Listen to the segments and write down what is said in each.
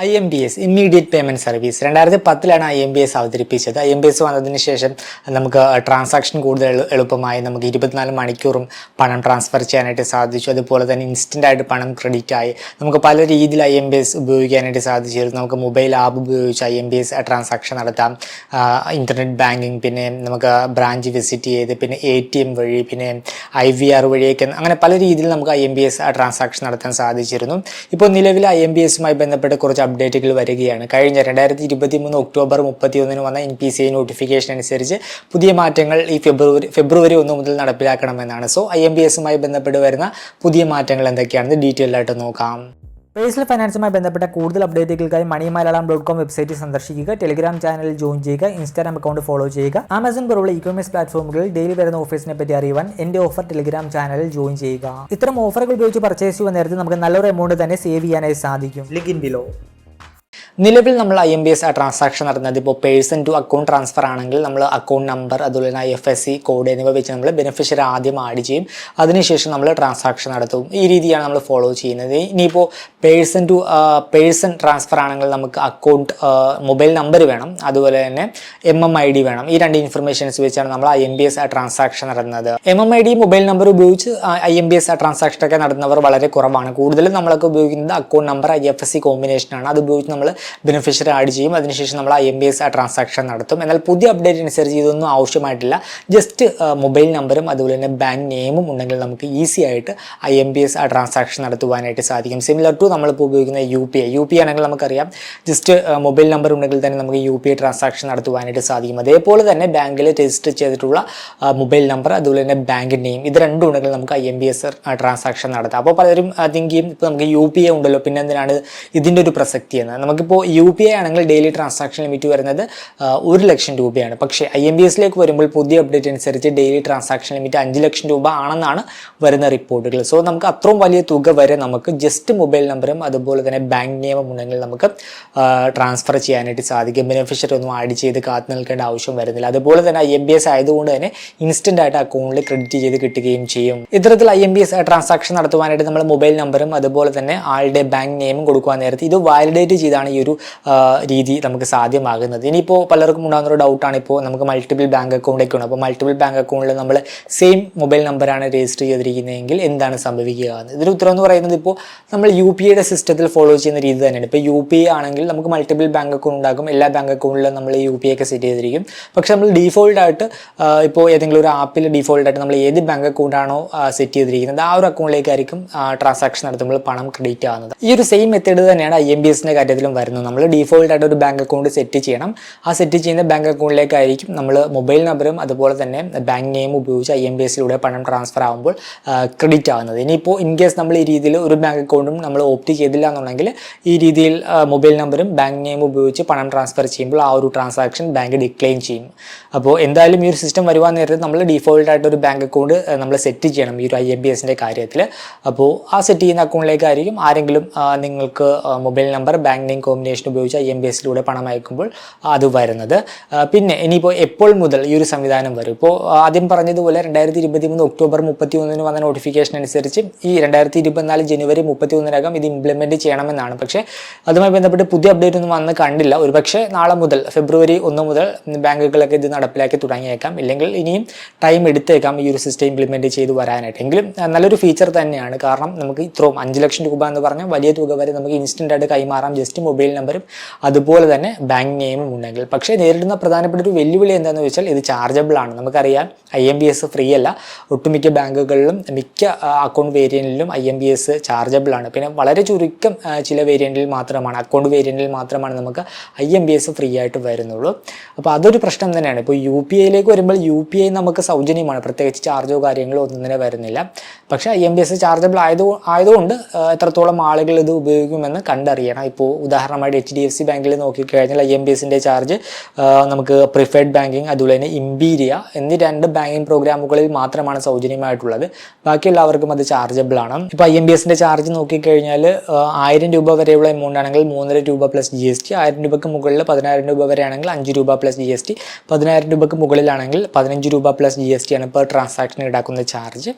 I M B S immediate payment service രണ്ടായിരത്തി പത്തിലാണ് I M B S അവതരിപ്പിച്ചത്. I M B S വന്നതിന് ശേഷം നമുക്ക് ട്രാൻസാക്ഷൻ കൂടുതൽ എളു- എളുപ്പമായി നമുക്ക് ഇരുപത്തിനാല് മണിക്കൂറും പണം ട്രാൻസ്ഫർ ചെയ്യാനായിട്ട് സാധിച്ചു. അതുപോലെ തന്നെ ഇൻസ്റ്റന്റായിട്ട് പണം ക്രെഡിറ്റ് ആയി. നമുക്ക് പല രീതിയിൽ ഐ എം ബി എസ് ഉപയോഗിക്കാനായിട്ട് സാധിച്ചിരുന്നു. നമുക്ക് മൊബൈൽ ആപ്പ് ഉപയോഗിച്ച് I M B S transaction നടത്താം. ഇന്റർനെറ്റ് ബാങ്കിങ് പിന്നെ നമുക്ക് ബ്രാഞ്ച് വിസിറ്റ് ചെയ്ത് പിന്നെ എ ടി എം വഴി പിന്നെ ഐ വി ആർ വഴിയൊക്കെ അങ്ങനെ പല രീതിയിൽ നമുക്ക് I M B S transaction നടത്താൻ സാധിച്ചിരുന്നു. ഇപ്പോൾ നിലവിൽ ഐ എം ബി എസുമായി ബന്ധപ്പെട്ട് കുറച്ച് അപ്ഡേറ്റുകൾ വരികയാണ്. കഴിഞ്ഞ രണ്ടായിരത്തി ഇരുപത്തി മൂന്ന് ഒക്ടോബർ മുപ്പത്തി ഒന്നിന് വന്ന N P C I notification അനുസരിച്ച് പുതിയ മാറ്റങ്ങൾ ഈ ഫെബ്രുവരി ഫെബ്രുവരി ഒന്ന് മുതൽ നടപ്പിലാക്കണമെന്നാണ്. സോ ഐ എം ബി എസുമായി ബന്ധപ്പെട്ട് വരുന്ന പുതിയ മാറ്റങ്ങൾ എന്തൊക്കെയാണെന്ന് ഡീറ്റെയിൽ ആയിട്ട് നോക്കാം. പേഴ്സണൽ ഫൈനാൻസുമായി ബന്ധപ്പെട്ട കൂടുതൽ അപ്ഡേറ്റുകൾക്കായി money Malayalam dot com website സന്ദർശിക്കുക. ടെലിഗ്രാം ചാനലിൽ ജോയിൻ ചെയ്യുക. ഇൻസ്റ്റാഗ്രാം അക്കൗണ്ട് ഫോളോ ചെയ്യുക. ആമസോൺ പോലുള്ള ഇ കൊമേഴ്സ് പ്ലാറ്റ്ഫോമുകളിൽ ഡെയിലി വരുന്ന ഓഫീസിനെ പറ്റി അറിയുവാൻ എന്റെ ഓഫർ ടെലിഗ്രാം ചാനലിൽ ജോയിൻ ചെയ്യുക. ഇത്തരം ഓഫറുകൾ ഉപയോഗിച്ച് പർച്ചേസ് ചെയ്യുന്ന നേരത്തെ നമുക്ക് നല്ലൊരു എമൗണ്ട് തന്നെ സേവ് ചെയ്യാനായി സാധിക്കും. ലിങ്ക് ഇൻ ബിലോ നിലവിൽ നമ്മൾ I M B S transaction നടത്തുന്നത് ഇപ്പോൾ പേഴ്സൺ ടു അക്കൗണ്ട് ട്രാൻസ്ഫർ ആണെങ്കിൽ നമ്മൾ അക്കൗണ്ട് നമ്പർ അതുപോലെ തന്നെ I F S C code എന്നിവ വെച്ച് നമ്മൾ ബെനിഫിഷ്യറി ആദ്യം ആഡ് ചെയ്യും. അതിനുശേഷം നമ്മൾ ട്രാൻസാക്ഷൻ നടത്തും. ഈ രീതിയാണ് നമ്മൾ ഫോളോ ചെയ്യുന്നത്. ഇനിയിപ്പോൾ പേഴ്സൺ ടു പേഴ്സൺ ട്രാൻസ്ഫർ ആണെങ്കിൽ നമുക്ക് അക്കൗണ്ട് മൊബൈൽ നമ്പർ വേണം. അതുപോലെ തന്നെ എം എം ഐ ഡി വേണം. ഈ രണ്ട് ഇൻഫർമേഷൻസ് വെച്ചാണ് നമ്മൾ I M B S transaction നടത്തുന്നത്. M M I D mobile number ഉപയോഗിച്ച് I M B S transaction ഒക്കെ നടത്തുന്നവർ വളരെ കുറവാണ്. കൂടുതലും നമ്മളൊക്കെ ഉപയോഗിക്കുന്നത് account number I F S C കോമ്പിനേഷനാണ് അത് ഉപയോഗിച്ച് നമ്മൾ ബെനിഫിഷ്യറി ആഡ് ചെയ്യും. അതിനുശേഷം നമ്മൾ ഐ എം ബി എസ് ആ ട്രാൻസാക്ഷൻ നടത്തും. എന്നാൽ പുതിയ അപ്ഡേറ്റ് അനുസരിച്ച് ഇതൊന്നും ആവശ്യമായിട്ടില്ല. ജസ്റ്റ് മൊബൈൽ നമ്പറും അതുപോലെ തന്നെ ബാങ്ക് നെയിമും ഉണ്ടെങ്കിൽ നമുക്ക് ഈസി ആയിട്ട് ആ എം ബി എസ് ആ ട്രാൻസാക്ഷൻ നടത്തുവാനായിട്ട് സാധിക്കും. സിമിലർ ടു നമ്മളിപ്പോൾ ഉപയോഗിക്കുന്ന U P I U P ആണെങ്കിൽ നമുക്കറിയാം. ജസ്റ്റ് മൊബൈൽ നമ്പർ ഉണ്ടെങ്കിൽ തന്നെ നമുക്ക് യു പി ഐ ട്രാൻസാക്ഷൻ നടത്തുവാനായിട്ട് സാധിക്കും. അതേപോലെ തന്നെ ബാങ്കിൽ രജിസ്റ്റർ ചെയ്തിട്ടുള്ള മൊബൈൽ നമ്പർ അതുപോലെ തന്നെ ബാങ്ക് നെയിം ഇത് രണ്ടും ഉണ്ടെങ്കിൽ നമുക്ക് I M B S transaction നടത്താം. അപ്പോൾ പലരും തിങ്ക് ഇപ്പോൾ നമുക്ക് യു പി ഐ ഉണ്ടല്ലോ പിന്നെ എന്തിനാണ് ഇതിന്റെ ഒരു പ്രസക്തി എന്ന്. നമുക്കിപ്പോൾ യു പി ഐ ആണെങ്കിൽ ഡെയിലി ട്രാൻസാക്ഷൻ ലിമിറ്റ് വരുന്നത് ഒരു ലക്ഷം രൂപയാണ്. പക്ഷേ ഐ എം ബി എസിലേക്ക് വരുമ്പോൾ പുതിയ അപ്ഡേറ്റ് അനുസരിച്ച് ഡെയിലി ട്രാൻസാക്ഷൻ ലിമിറ്റ് അഞ്ച് ലക്ഷം രൂപ ആണെന്നാണ് വരുന്ന റിപ്പോർട്ടുകൾ സോ നമുക്ക് അത്രയും വലിയ തുക വരെ നമുക്ക് ജസ്റ്റ് മൊബൈൽ നമ്പറും അതുപോലെ തന്നെ ബാങ്ക് നിയമം ഉണ്ടെങ്കിൽ നമുക്ക് ട്രാൻസ്ഫർ ചെയ്യാനായിട്ട് സാധിക്കും. ബെനിഫിഷ്യറി ഒന്നും ആഡ് ചെയ്ത് കാത്തു നിൽക്കേണ്ട ആവശ്യം വരുന്നില്ല. അതുപോലെ തന്നെ ഐ എം ബി എസ് ആയതുകൊണ്ട് തന്നെ ഇൻസ്റ്റന്റ് ആയിട്ട് അക്കൗണ്ടിൽ ക്രെഡിറ്റ് ചെയ്ത് കിട്ടുകയും ചെയ്യും. ഇത്തരത്തിൽ I M B S transaction നടത്തുവാനായിട്ട് നമ്മൾ മൊബൈൽ നമ്പറും അതുപോലെ തന്നെ ആളുടെ ബാങ്ക് നെയിമും കൊടുക്കുവാൻ നേരത്തെ ഇത് വാലിഡേറ്റ് ചെയ്താണ് ഈ ഒരു രീതി നമുക്ക് സാധ്യമാകുന്നത്. ഇനിയിപ്പോൾ പലർക്കും ഉണ്ടാകുന്ന ഒരു ഡൗട്ടാണ് ഇപ്പോൾ നമുക്ക് മൾട്ടിപ്പിൾ ബാങ്ക് അക്കൗണ്ടൊക്കെ ഉണ്ട്. അപ്പോൾ മൾട്ടിപ്പിൾ ബാങ്ക് അക്കൗണ്ടിൽ നമ്മൾ സെയിം മൊബൈൽ നമ്പറാണ് രജിസ്റ്റർ ചെയ്തിരിക്കുന്നതെങ്കിൽ എന്താണ് സംഭവിക്കുക എന്ന്. ഇതിന് ഉത്തരം എന്ന് പറയുന്നത് ഇപ്പോൾ നമ്മൾ യു പി ഐയുടെ സിസ്റ്റത്തിൽ ഫോളോ ചെയ്യുന്ന രീതി തന്നെയാണ്. ഇപ്പോൾ യു പി ഐ ആണെങ്കിൽ നമുക്ക് മൾട്ടിപ്പിൾ ബാങ്ക് അക്കൗണ്ട് ഉണ്ടാകും. എല്ലാ ബാങ്ക് അക്കൗണ്ടിലും നമ്മൾ യു പി ഐ ഒക്കെ സെറ്റ് ചെയ്തിരിക്കും. പക്ഷെ നമ്മൾ ഡീഫോൾട്ട് ആയിട്ട് ഇപ്പോൾ ഏതെങ്കിലും ഒരു ആപ്പിൽ ഡീഫോൾട്ട് ആയിട്ട് നമ്മൾ ഏത് ബാങ്ക് അക്കൗണ്ടാണോ സെറ്റ് ചെയ്തിരിക്കുന്നത് ആ ഒരു അക്കൗണ്ടിലേക്കായിരിക്കും ട്രാൻസാക്ഷൻ നടത്തുമ്പോൾ പണം ക്രെഡിറ്റ് ആവുന്നത്. ഈ ഒരു സെയിം മെത്തേഡ് തന്നെയാണ് ഐ എം ബി എസിന്റെ കാര്യത്തിലും വരുന്നത്. നമ്മൾ ഡീഫോൾട്ട് ആയിട്ട് ഒരു ബാങ്ക് അക്കൗണ്ട് സെറ്റ് ചെയ്യണം. ആ സെറ്റ് ചെയ്യുന്ന ബാങ്ക് അക്കൗണ്ടിലേക്കായിരിക്കും നമ്മൾ മൊബൈൽ നമ്പറും അതുപോലെ തന്നെ ബാങ്ക് നെയിം ഉപയോഗിച്ച് ഐ എം ബി എസിലൂടെ പണം ട്രാൻസ്ഫർ ആകുമ്പോൾ ക്രെഡിറ്റ് ആവുന്നത്. ഇനിയിപ്പോൾ ഇൻ കേസ് നമ്മൾ ഈ രീതിയിൽ ഒരു ബാങ്ക് അക്കൗണ്ടും നമ്മൾ ഓപ്റ്റ് ചെയ്തില്ല എന്നുണ്ടെങ്കിൽ ഈ രീതിയിൽ മൊബൈൽ നമ്പറും ബാങ്ക് നെയിം ഉപയോഗിച്ച് പണം ട്രാൻസ്ഫർ ചെയ്യുമ്പോൾ ആ ഒരു ട്രാൻസാക്ഷൻ ബാങ്ക് ഡിക്ലൈൻ ചെയ്യും. അപ്പോൾ എന്തായാലും ഈ ഒരു സിസ്റ്റം വരുവാൻ നേരത്തെ നമ്മൾ ഡീഫോൾട്ട് ആയിട്ട് ഒരു ബാങ്ക് അക്കൗണ്ട് നമ്മൾ സെറ്റ് ചെയ്യണം ഈ ഒരു ഐ എം ബി എസിന്റെ കാര്യത്തിൽ അപ്പോൾ ആ സെറ്റ് ചെയ്യുന്ന അക്കൗണ്ടിലേക്കായിരിക്കും ആരെങ്കിലും നിങ്ങൾക്ക് mobile number bank name combination ഉപയോഗിച്ച് ഐ എം ബി എസിലൂടെ പണം അയക്കുമ്പോൾ അത് വരുന്നത്. പിന്നെ ഇനിയിപ്പോൾ എപ്പോൾ മുതൽ ഈ ഒരു സംവിധാനം വരും? ഇപ്പോൾ ആദ്യം പറഞ്ഞതുപോലെ രണ്ടായിരത്തി ഇരുപത്തി മൂന്ന് ഒക്ടോബർ മുപ്പത്തി ഒന്നിന് വന്ന നോട്ടിഫിക്കേഷൻ അനുസരിച്ച് ഈ രണ്ടായിരത്തി ഇരുപത്തിനാല് ജനുവരി മുപ്പത്തി ഒന്നിനകം ഇത് ഇംപ്ലിമെന്റ് ചെയ്യണമെന്നാണ്. പക്ഷേ അതുമായി ബന്ധപ്പെട്ട് പുതിയ അപ്ഡേറ്റ് ഒന്നും വന്ന് കണ്ടില്ല. ഒരുപക്ഷെ നാളെ മുതൽ ഫെബ്രുവരി ഒന്ന് മുതൽ ബാങ്കുകളൊക്കെ ഇത് നടപ്പിലാക്കി തുടങ്ങിയേക്കാം. ഇല്ലെങ്കിൽ ഇനിയും ടൈം എടുത്തേക്കാം ഈ ഒരു സിസ്റ്റം ഇംപ്ലിമെന്റ് ചെയ്ത് വരാനായിട്ട്. എങ്കിലും നല്ലൊരു ഫീച്ചർ തന്നെയാണ്. കാരണം നമുക്ക് ഇത്രയും അഞ്ച് ലക്ഷം രൂപ എന്ന് പറഞ്ഞാൽ വലിയ തുക വരെ നമുക്ക് ഇൻസ്റ്റന്റ് ആയിട്ട് കൈമാറാം. ജസ്റ്റ് മൊബൈൽ നമ്പറും അതുപോലെ തന്നെ ബാങ്ക് നെയിമും ഉണ്ടെങ്കിൽ. പക്ഷേ നേരിടുന്ന പ്രധാനപ്പെട്ട ഒരു വെല്ലുവിളി എന്താണെന്ന് വെച്ചാൽ ഇത് ചാർജബിൾ ആണ്. നമുക്കറിയാം I M B S free അല്ല. ഒട്ടുമിക്ക ബാങ്കുകളിലും മിക്ക account വേരിയന്റിലും I M B S chargeable ആണ്. പിന്നെ വളരെ ചുരുക്കം ചില വേരിയന്റിൽ മാത്രമാണ് അക്കൗണ്ട് വേരിയന്റിൽ മാത്രമാണ് നമുക്ക് I M B S free ആയിട്ട് വരുന്നുള്ളൂ. അപ്പോൾ അതൊരു പ്രശ്നം തന്നെയാണ്. ഇപ്പോൾ യു പി ഐയിലേക്ക് വരുമ്പോൾ യു പി ഐ നമുക്ക് സൗജന്യമാണ്. പ്രത്യേകിച്ച് ചാർജോ കാര്യങ്ങളോ ഒന്നും തന്നെ വരുന്നില്ല. പക്ഷേ I M B S chargeable ആയത് ആയതുകൊണ്ട് എത്രത്തോളം ആളുകൾ ഇത് ഉപയോഗിക്കുമെന്ന് കണ്ടറിയണം. ഇപ്പോൾ ഉദാഹരണമായിട്ട് എച്ച് ഡി എഫ് സി ബാങ്കിൽ നോക്കിക്കഴിഞ്ഞാൽ ഐ എം ബി എസിന്റെ ചാർജ് നമുക്ക് പ്രിഫേർഡ് ബാങ്കിങ് അതുപോലെ തന്നെ ഇമ്പീരിയ എന്നീ രണ്ട് ബാങ്കിങ് പ്രോഗ്രാമുകളിൽ മാത്രമാണ് സൗജന്യമായിട്ടുള്ളത്. ബാക്കി എല്ലാവർക്കും അത് ചാർജബിൾ ആണ്. ഇപ്പോൾ ഐ എം ബി എസിന്റെ ചാർജ് നോക്കിക്കഴിഞ്ഞാൽ ആയിരം രൂപ വരെയുള്ള എമൗണ്ട് ആണെങ്കിൽ മൂന്നര രൂപ പ്ലസ് ജി എസ് ടി ആയിരം രൂപയ്ക്ക് മുകളിൽ പതിനായിരം രൂപ വരെ ആണെങ്കിൽ അഞ്ച് രൂപ പ്ലസ് ജി എസ് ടി പതിനായിരം രൂപയ്ക്ക് മുകളിലാണെങ്കിൽ പതിനഞ്ച് രൂപ പ്ലസ് ജി എസ് ടി ആണ് പെർ ട്രാൻസാക്ഷൻ ഈടാക്കുന്ന ചാർജ്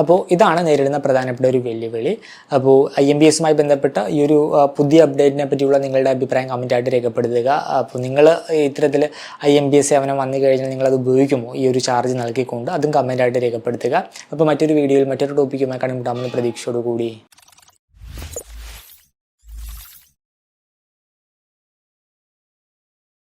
അപ്പോൾ ഇതാണ് നേരിടുന്ന പ്രധാനപ്പെട്ട ഒരു വെല്ലുവിളി. അപ്പോൾ ഐ എം ബി എസുമായി ബന്ധപ്പെട്ട ഈ ഒരു പുതിയ അപ്ഡേറ്റിനെ പറ്റിയുള്ള നിങ്ങളുടെ അഭിപ്രായം കമന്റായിട്ട് രേഖപ്പെടുത്തുക. അപ്പോൾ നിങ്ങൾ ഇത്തരത്തിൽ ഐ എം ബി എസ് സേവനം വന്നു കഴിഞ്ഞാൽ നിങ്ങളത് ഉപയോഗിക്കുമോ? ഈ ഒരു ചാർജ് നൽകിക്കൊണ്ട് അതും കമന്റായിട്ട് രേഖപ്പെടുത്തുക. അപ്പോൾ മറ്റൊരു വീഡിയോയിൽ മറ്റൊരു ടോപ്പിക്കുമായി കണ്ടുമുട്ടാമെന്ന് പ്രതീക്ഷയോടുകൂടി.